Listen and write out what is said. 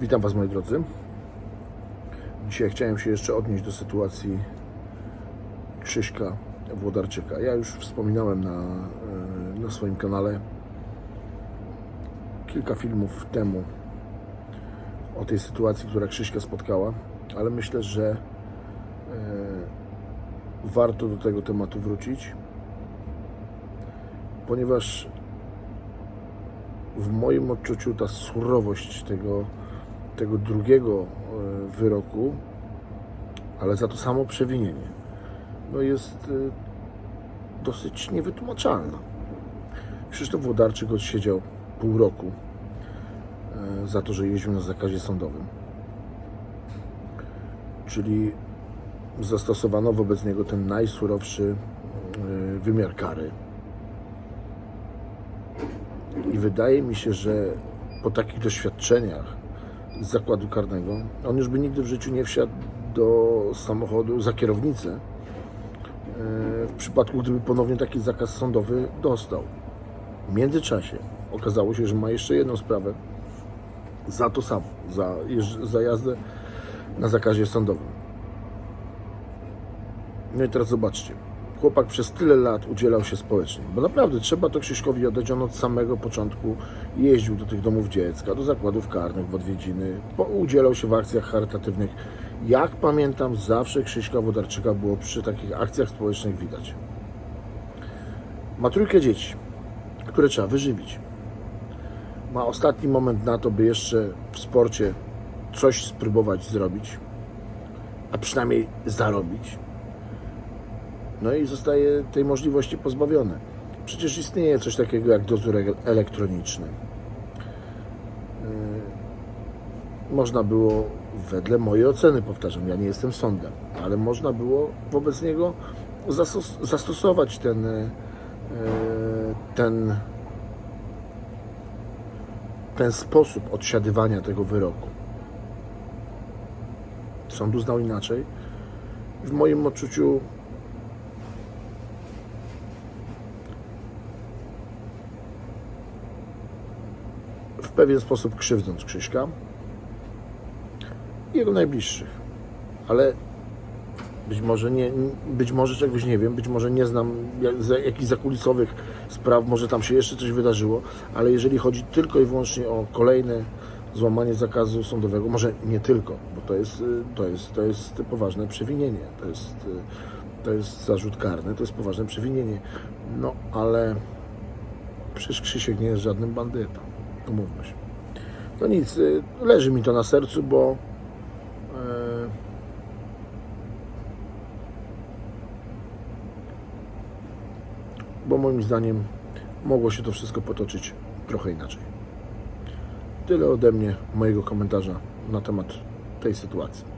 Witam Was moi drodzy. Dzisiaj chciałem się jeszcze odnieść do sytuacji Krzyśka Włodarczyka. Ja już wspominałem na, e, na swoim kanale kilka filmów temu o tej sytuacji, która Krzyśka spotkała, ale myślę, że e, warto do tego tematu wrócić, ponieważ w moim odczuciu ta surowość tego, tego drugiego e, wyroku, ale za to samo przewinienie, no jest e, dosyć niewytłumaczalna. Krzysztof Włodarczyk odsiedział pół roku e, za to, że jeździł na zakazie sądowym. Czyli zastosowano wobec niego ten najsurowszy wymiar kary. I wydaje mi się, że po takich doświadczeniach z zakładu karnego, on już by nigdy w życiu nie wsiadł do samochodu za kierownicę, e, w przypadku gdyby ponownie taki zakaz sądowy dostał. W międzyczasie okazało się, że ma jeszcze jedną sprawę za to samo, za, za jazdę na zakazie sądowym. No i teraz zobaczcie. Chłopak przez tyle lat udzielał się społecznie, bo naprawdę trzeba to Krzyśkowi oddać. On od samego początku jeździł do tych domów dziecka, do zakładów karnych w odwiedziny, po- udzielał się w akcjach charytatywnych. Jak pamiętam, zawsze Krzyśka Wodarczyka było przy takich akcjach społecznych widać. Ma trójkę dzieci, które trzeba wyżywić. Ma ostatni moment na to, by jeszcze w sporcie coś spróbować zrobić, a przynajmniej zarobić. No i zostaje tej możliwości pozbawiony. Przecież istnieje coś takiego jak dozór elektroniczny. Yy, Można było, wedle mojej oceny, powtarzam, ja nie jestem sądem, ale można było wobec niego zastos- zastosować ten, yy, ten, ten sposób odsiadywania tego wyroku. Sąd uznał inaczej. W moim odczuciu w pewien sposób krzywdząc Krzyśka i jego najbliższych. Ale być może, nie, być może czegoś nie wiem, być może nie znam jakichś zakulisowych spraw, może tam się jeszcze coś wydarzyło, ale jeżeli chodzi tylko i wyłącznie o kolejne złamanie zakazu sądowego, może nie tylko, bo to jest, to jest, to jest poważne przewinienie, to jest, to jest zarzut karny, to jest poważne przewinienie. No ale przecież Krzysiek nie jest żadnym bandytą, umówmy się. No nic, y, leży mi to na sercu, bo e, bo moim zdaniem mogło się to wszystko potoczyć trochę inaczej. Tyle ode mnie, mojego komentarza na temat tej sytuacji.